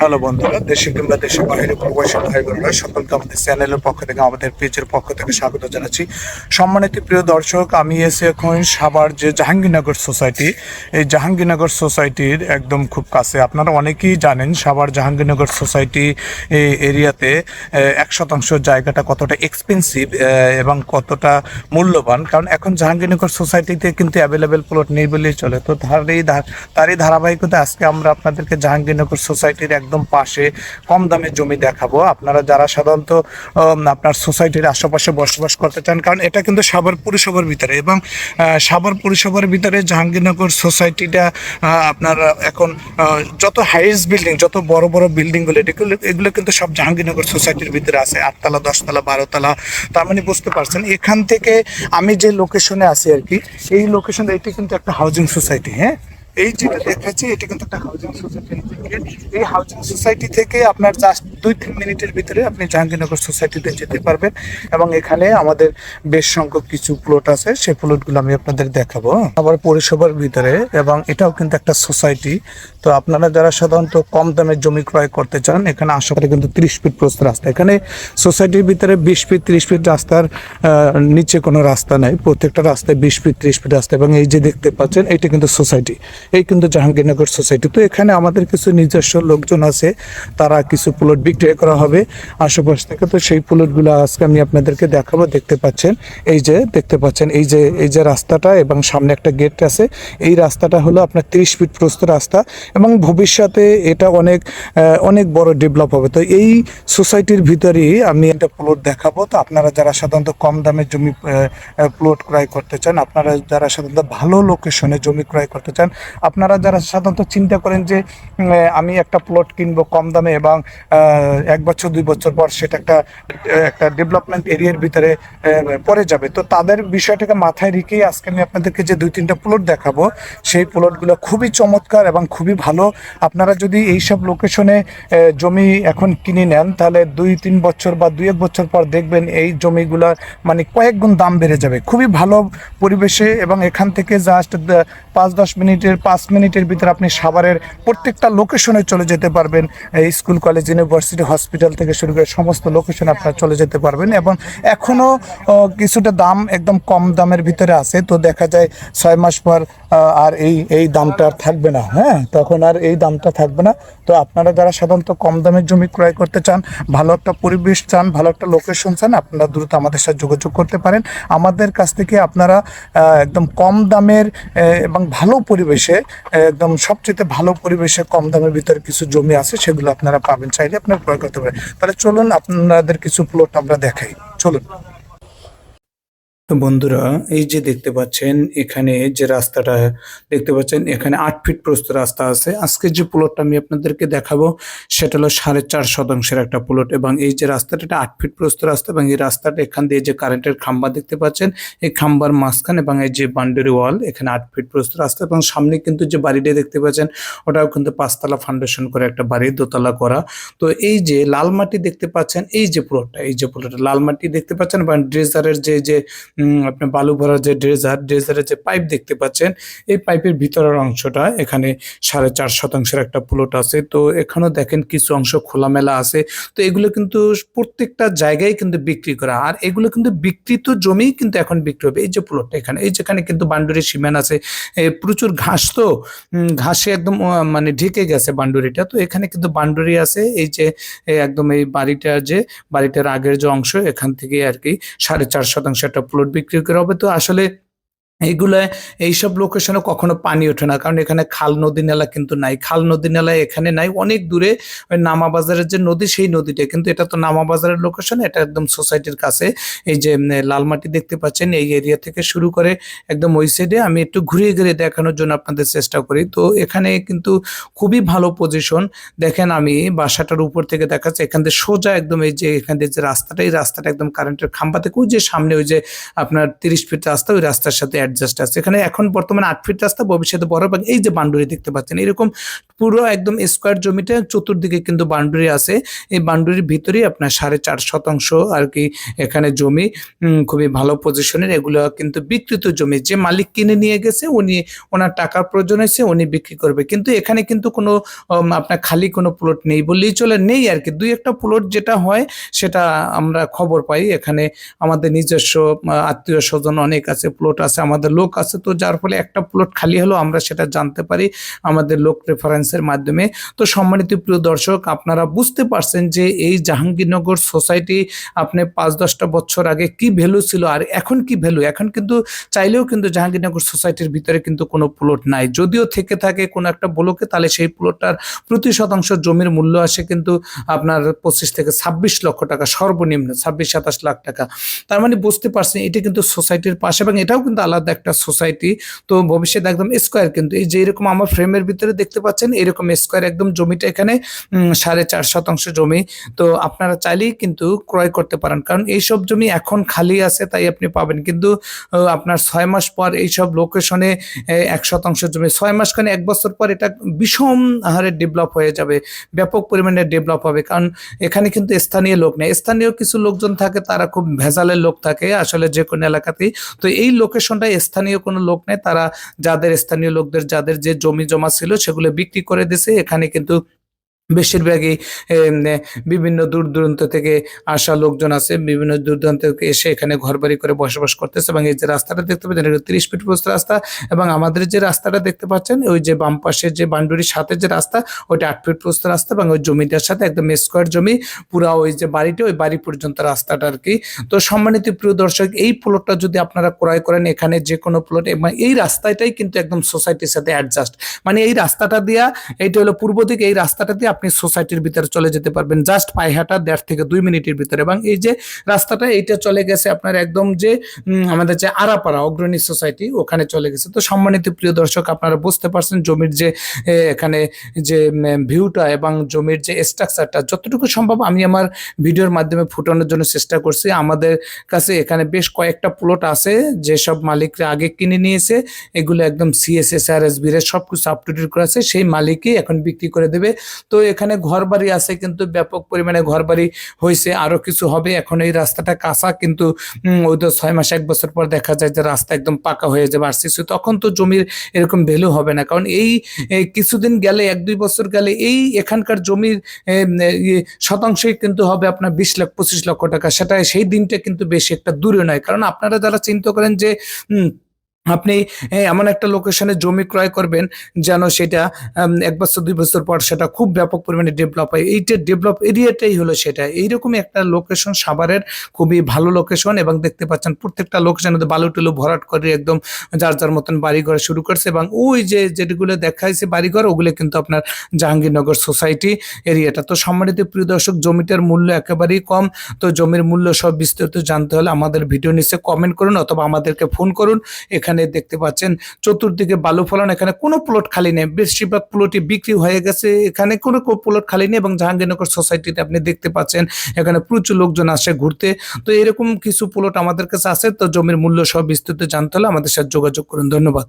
Hello বন্ধুরা, দেশে কিংবা দেশের বাইরে প্রবাসী ভাই বোনেরা সকলকে আমাদের চ্যানেলের পক্ষ থেকে, আমাদের পেজের পক্ষ থেকে স্বাগত জানাচ্ছি। সম্মানিত প্রিয় দর্শক, আমি এসে এখন সাবার যে জাহাঙ্গীরনগর সোসাইটি, এই জাহাঙ্গীরনগর সোসাইটির একদম খুব কাছে। আপনারা অনেকেই জানেন সাবার জাহাঙ্গীরনগর সোসাইটি এই এরিয়াতে এক শতাংশ জায়গাটা কতটা এক্সপেন্সিভ এবং কতটা মূল্যবান। কারণ এখন জাহাঙ্গীরনগর সোসাইটিতে কিন্তু অ্যাভেলেবেল প্লট নেই বলেই চলে। তো তারই তারই ধারাবাহিকতা আজকে আমরা আপনাদেরকে জাহাঙ্গীরনগর সোসাইটির একদম পাশে কম দামে জমি দেখাবো। আপনারা যারা সাধারণত আপনার সোসাইটির আশেপাশে বসবাস করতে চান, কারণ এটা কিন্তু সাভার পুরসভার ভিতরে এবং সাভার পুরসভার ভিতরে জাহাঙ্গীরনগর সোসাইটিটা আপনার এখন যত হাইয়েস্ট বিল্ডিং যত বড় বড় বিল্ডিংগুলো এগুলো এগুলো কিন্তু সব জাহাঙ্গীরনগর সোসাইটির ভিতরে আছে। আটতলা, দশতলা, বারোতলা, তার মানে বুঝতে পারছেন। এখান থেকে আমি যে লোকেশনে আছি আর কি, এই লোকেশন এটি কিন্তু একটা হাউজিং সোসাইটি হ্যাঁ? এই যেটা দেখাচ্ছি, এটা কিন্তু একটা হাউজিং সোসাইটি থেকে। এই হাউজিং সোসাইটি থেকে আপনার জাস্ট দুই তিন মিনিটের ভিতরে আপনি জাহাঙ্গীরনগর সোসাইটিতে যেতে পারবেন এবং এখানে আমাদের বেশ সংখ্যক কিছু প্লট আছে। সেই প্লটগুলো আমি আপনাদের দেখাবো আবার পরিষেবার ভিতরে এবং এটাও কিন্তু একটা সোসাইটি তো আপনারা যারা সাধারণত কম দামে জমি ক্রয় করতে চান, এখানে আশেপাশে কিন্তু ত্রিশ ফিট প্রস্ত রাস্তা। এখানে সোসাইটির ভিতরে বিশ ফিট ত্রিশ ফিট রাস্তার নিচে কোনো রাস্তা নাই। প্রত্যেকটা রাস্তায় বিশ ফিট ত্রিশ ফিট রাস্তা এবং এই যে দেখতে পাচ্ছেন এইটা কিন্তু সোসাইটি এই কিন্তু জাহাঙ্গীরনগর সোসাইটি তো এখানে আমাদের কিছু নিজস্ব লোকজন আছে, তারা কিছু প্লট বিক্রয় করা হবে। আশেপাশ থেকে তো সেই প্লটগুলো আজকে আমি আপনাদেরকে দেখাবো, দেখতে পাচ্ছেন। এই যে, দেখতে পাচ্ছেন, এই যে এই যে রাস্তাটা এবং সামনে একটা গেট আছে। এই রাস্তাটা হলো আপনার তিরিশ ফিট প্রস্ত রাস্তা এবং ভবিষ্যতে এটা অনেক অনেক বড় ডেভেলপ হবে। তো এই সোসাইটির ভিতরেই আমি একটা প্লট দেখাবো। তো আপনারা যারা সাধারণত কম দামে জমি প্লট ক্রয় করতে চান, আপনারা যারা সাধারণত ভালো লোকেশনে জমি ক্রয় করতে চান আপনারা যারা সাধারণত চিন্তা করেন যে আমি একটা প্লট কিনবো কম দামে এবং এক বছর, দুই বছর পর সেটা একটা একটা ডেভেলপমেন্ট এরিয়ার ভিতরে পড়ে যাবে। তো তাদের বিষয়টাকে মাথায় রেখেই আজকে আমি আপনাদেরকে যে দুই, তিনটা প্লট দেখাবো, সেই প্লটগুলো খুবই চমৎকার এবং খুবই ভালো। আপনারা যদি এইসব লোকেশনে জমি এখন কিনে নেন, তাহলে দুই, তিন বছর বা দুই, এক বছর পর দেখবেন এই জমিগুলোর মানে কয়েক গুণ দাম বেড়ে যাবে। খুবই ভালো পরিবেশে এবং এখান থেকে জাস্ট পাঁচ, দশ মিনিটের পাঁচ মিনিটের ভিতরে আপনি সাভারের প্রত্যেকটা লোকেশনে চলে যেতে পারবেন। স্কুল কলেজ ইউনিভার্সিটি হসপিটাল থেকে শুরু করে সমস্ত লোকেশনে আপনারা চলে যেতে পারবেন এবং এখনও কিছুটা দাম একদম কম দামের ভিতরে আছে। তো দেখা যায় ছয় মাস পর আর এই এই দামটা আর থাকবে না। হ্যাঁ তখন আর এই দামটা থাকবে না। তো আপনারা যারা সাধারণত কম দামের জমি ক্রয় করতে চান, ভালো একটা পরিবেশ চান, ভালো একটা লোকেশন চান, আপনারা দ্রুত আমাদের সাথে যোগাযোগ করতে পারেন। আমাদের কাছ থেকে আপনারা একদম কম দামের এবং ভালো পরিবেশে আহ, একদম সবচেয়ে ভালো পরিবেশে কম দামের ভিতরে কিছু জমি আছে সেগুলো আপনারা পাবেন চাইলে আপনারা ক্রয় করতে পারেন। তাহলে চলুন আপনাদের কিছু প্লট আমরা দেখাই। চলুন। তো বন্ধুরা, এই যে দেখতে পাচ্ছেন, এখানে যে রাস্তাটা, দেখতে পাচ্ছেন, এখানে আট ফিট প্রস্ত রাস্তা আছে। আজকে যে প্লটটা আমি আপনাদেরকে দেখাবো, সেটা হলো সাড়ে চার শতাংশের একটা প্লট এবং এই যে রাস্তাটা, এটা আট ফিট প্রস্ত রাস্তা এবং এই রাস্তাটা, এখান দিয়ে যে কারেন্টের খাম্বা দেখতে পাচ্ছেন, এই খাম্বার মাঝখান এবং এই যে বাউন্ডারি ওয়াল এখানে আট ফিট প্রস্ত রাস্তা এবং সামনে কিন্তু যে বাড়িটা দেখতে পাচ্ছেন, ওটাও কিন্তু পাঁচতলা ফাউন্ডেশন করে একটা বাড়ি, দোতলা করা। তো এই যে লাল মাটি দেখতে পাচ্ছেন, এই যে প্লটটা এই যে প্লটটা লাল মাটি দেখতে পাচ্ছেন এবং ড্রেজারের যে যে আপনার বালু ভরার যে ড্রেজার, ড্রেজারের যে পাইপ দেখতে পাচ্ছেন, এই পাইপের ভিতরের অংশটা এখানে সাড়ে চার শতাংশের একটা প্লট আছে। তো এখানেও দেখেন কিছু অংশ খোলামেলা আছে। তো এগুলো কিন্তু প্রত্যেকটা জায়গায় কিন্তু বিক্রি করা। আর এগুলো কিন্তু বিকৃত জমি কিন্তু এখন বিক্রি হবে। এই যে প্লটটা এখানে, এই যেখানে কিন্তু বান্ডুরি সিমেন্ট আছে প্রচুর ঘাস তো ঘাসে একদম মানে ঢেকে গেছে বান্ডুরিটা। তো এখানে কিন্তু বান্ডুরি আছে, এই যে একদম এই বাড়িটার যে, বাড়িটার আগের যে অংশ, এখান থেকে আর কি সাড়ে চার শতাংশ একটা প্লট বিক্রি করা। হবে তো আসলে এইগুলো, এইসব লোকেশনে কখনো পানি ওঠে না। কারণ এখানে খাল, নদী, নালা কিন্তু নাই। খাল, নদী, নালা এখানে নাই। অনেক দূরে ওই নামাবাজারের যে নদী, সেই নদীটা। কিন্তু এটা তো নামা বাজারের লোকেশন এটা একদম সোসাইটির কাছে। এই যে লালমাটি দেখতে পাচ্ছেন, এই এরিয়া থেকে শুরু করে একদম ওই সাইডে আমি একটু ঘুরিয়ে ঘুরিয়ে দেখানোর জন্য আপনাদের চেষ্টা করি। তো এখানে কিন্তু খুবই ভালো পজিশন দেখেন আমি বাসাটার উপর থেকে দেখাচ্ছে, এখান থেকে সোজা একদম এই যে, এখান থেকে যে রাস্তাটা, এই রাস্তাটা একদম কারেন্টের খাম্বা থেকে, ওই যে সামনে ওই যে আপনার তিরিশ ফিট রাস্তা, ওই রাস্তার সাথে অ্যাডজাস্ট আছে। এখানে এখন বর্তমানে আট ফিট রাস্তা, ভবিষ্যতে বড় এবং এই যে বাউন্ডারি দেখতে পাচ্ছেন, এরকম পুরো একদম স্কোয়ার জমিটা চতুর্দিকে কিন্তু বাউন্ডারি আছে। এই বাউন্ডারির ভিতরেই আপনার সাড়ে চার শতাংশ আর কি এখানে জমি খুবই ভালো পজিশনের এগুলো কিন্তু বিকৃত জমি। যে মালিক কিনে নিয়ে গেছে, উনি ওনার টাকার প্রয়োজন হয়েছে, উনি বিক্রি করবে। কিন্তু এখানে কিন্তু কোনো আপনার খালি কোনো প্লট নেই বললেই চলে। নেই আর কি। দুই একটা প্লট যেটা হয়, সেটা আমরা খবর পাই। এখানে আমাদের নিজস্ব আত্মীয় স্বজন অনেক আছে প্লট আছে। আমাদের লোক আছে তো যার ফলে একটা প্লট খালি হলো আমরা সেটা জানতে পারি আমাদের লোক রেফারেন্সের মাধ্যমে। তো সম্মানিত প্রিয় দর্শক, আপনারা বুঝতে পারছেন যে এই জাহাঙ্গীরনগর সোসাইটি আপনি পাঁচ দশটা বছর আগে কি ভ্যালু ছিল আর এখন কি ভ্যালু এখন কিন্তু চাইলেও কিন্তু জাহাঙ্গীরনগর সোসাইটির ভিতরে কিন্তু কোনো প্লট নাই। যদিও থেকে থাকে কোনো একটা ব্লকে তাহলে সেই প্লটটার প্রতি শতাংশ জমির মূল্য আসে কিন্তু আপনার পঁচিশ থেকে ছাব্বিশ লক্ষ টাকা সর্বনিম্ন, ছাব্বিশ সাতাশ লাখ টাকা। তার মানে বুঝতে পারছেন, এটা কিন্তু সোসাইটির পাশে এবং এটাও কিন্তু আলাদা একটা সোসাইটি। তো ভবিষ্যতে একদম স্কোয়ার কিন্তু এই যে এরকম আমার ফ্রেমের ভিতরে দেখতে পাচ্ছেন, এরকম স্কোয়ার একদম জমিটা এখানে সাড়ে চার শতাংশ জমি। তো আপনারা চাইলেই কিন্তু ক্রয় করতে পারেন। কারণ এইসব জমি এখন খালি আছে, তাই আপনি পাবেন। কিন্তু আপনার ছয় মাস পর এইসব লোকেশনে এক শতাংশ জমি, ছয় মাস খানে এক বছর পর এটা বিষম হারে ডেভেলপ হয়ে যাবে, ব্যাপক পরিমাণে ডেভেলপ হবে। কারণ এখানে কিন্তু স্থানীয় লোক নেই। স্থানীয় কিছু লোকজন থাকে, তারা খুব ভেজালের লোক থাকে আসলে যে কোনো এলাকাতেই। তো এই লোকেশনটায় স্থানীয় কোনো লোক নেই, তারা যাদের স্থানীয় লোকদের, যাদের যে জমি জমা ছিল সেগুলো বিক্রি করে দিছে। এখানে কিন্তু বেশিরভাগই বিভিন্ন দূর দূরান্ত থেকে আসা লোকজন আছে, বিভিন্ন দূর দূরান্ত থেকে এসে এখানে ঘরবাড়ি করে বসবাস করতেছে এবং এই যে রাস্তাটা দেখতে পাচ্ছেন, এটা তিরিশ ফিট প্রস্ত রাস্তা এবং আমাদের যে রাস্তাটা দেখতে পাচ্ছেন, ওই যে বাম পাশের যে বান্ডুরির সাথে যে রাস্তা, ওইটা আট ফিট প্রস্ত রাস্তা এবং ওই জমিটার সাথে একদম স্কোয়ার জমি, পুরা ওই যে বাড়িটা, ওই বাড়ি পর্যন্ত রাস্তাটা আর কি তো সম্মানিত প্রিয় দর্শক, এই প্লটটা যদি আপনারা ক্রয় করেন, এখানে যে কোনো প্লট এবং এই রাস্তাটাই কিন্তু একদম সোসাইটির সাথে অ্যাডজাস্ট মানে এই রাস্তাটা দিয়া, এইটা হলো পূর্ব দিকে, এই রাস্তাটা দিয়ে আপনি সোসাইটির ভিতরে চলে যেতে পারবেন। জাস্ট পায়ে হাঁটা দেড় থেকে দুই মিনিটের ভিতরে। এবং এই যে রাস্তাটা, এইটা চলে গেছে আপনার একদম যে আমাদের যে আরাপাড়া অগ্রণী সোসাইটি, ওখানে চলে গেছে। তো সম্মানিত প্রিয় দর্শক, আপনারা বুঝতে পারছেন জমির যে এখানে যে ভিউটা এবং জমির যে স্ট্রাকচারটা যতটুকু সম্ভব আমি আমার ভিডিওর মাধ্যমে ফুটানোর জন্য চেষ্টা করছি। আমাদের কাছে এখানে বেশ কয়েকটা প্লট আছে, যেসব মালিকরা আগে কিনে নিয়েছে। এগুলো একদম সিএসএস আর এস সব কিছু আপ টু ডেট করা আছে। সেই মালিকই এখন বিক্রি করে দেবে। তো এখানে ঘর বাড়ি আছে কিন্তু ব্যাপক পরিমাণে ঘর বাড়ি হয়েছে আরও কিছু হবে। এখন এই রাস্তাটা কাঁচা কিন্তু ওই তো ছয় মাস এক বছর পর দেখা যায় যে রাস্তা একদম পাকা হয়ে যাবে আরসিসি তখন তো জমির এরকম ভ্যালু হবে না। কারণ এই কিছুদিন গেলে এক দুই বছর গেলে এই এখানকার জমির ইয়ে, শতাংশই কিন্তু হবে আপনার বিশ লাখ পঁচিশ লক্ষ টাকা। সেটা সেই দিনটা কিন্তু বেশি একটা দূরে নয়। কারণ আপনারা যারা চিন্তা করেন যে আপনি এমন একটা লোকেশনে জমি ক্রয় করবেন যেন সেটা এক বছর, দুই বছর পর সেটা খুব ব্যাপক পরিমাণে ডেভেলপ হয়। এইটা ডেভেলপ এরিয়াটাই হলো সেটা। এইরকমই একটা লোকেশন সাভারের খুবই ভালো লোকেশন এবং দেখতে পাচ্ছেন প্রত্যেকটা লোকেশনে বালু টুলু ভরাট করে একদম যার যার মতন বাড়িঘর শুরু করছে এবং ওই যে যেগুলো দেখাইছে বাড়িঘর, ওগুলো কিন্তু আপনার জাহাঙ্গীরনগর সোসাইটি এরিয়াটা তো সম্মানিত প্রিয় দর্শক, জমিটার মূল্য একেবারেই কম। তো জমির মূল্য সব বিস্তারিত জানতে হলে আমাদের ভিডিও নিচে কমেন্ট করুন অথবা আমাদেরকে ফোন করুন। এখানে দেখতে পাচ্ছেন, চতুর্দিকে বালু ফলন, এখানে কোনো প্লট খালি নেই। বেশিরভাগ প্লটই বিক্রি হয়ে গেছে, এখানে কোনো প্লট খালি নেই এবং জাহাঙ্গীরনগর সোসাইটিতে আপনি দেখতে পাচ্ছেন, এখানে প্রচুর লোকজন আসে ঘুরতে। তো এরকম কিছু প্লট আমাদের কাছে আছে, তো জমির মূল্য সব বিস্তৃত জানতে হলে আমাদের সাথে যোগাযোগ করুন। ধন্যবাদ।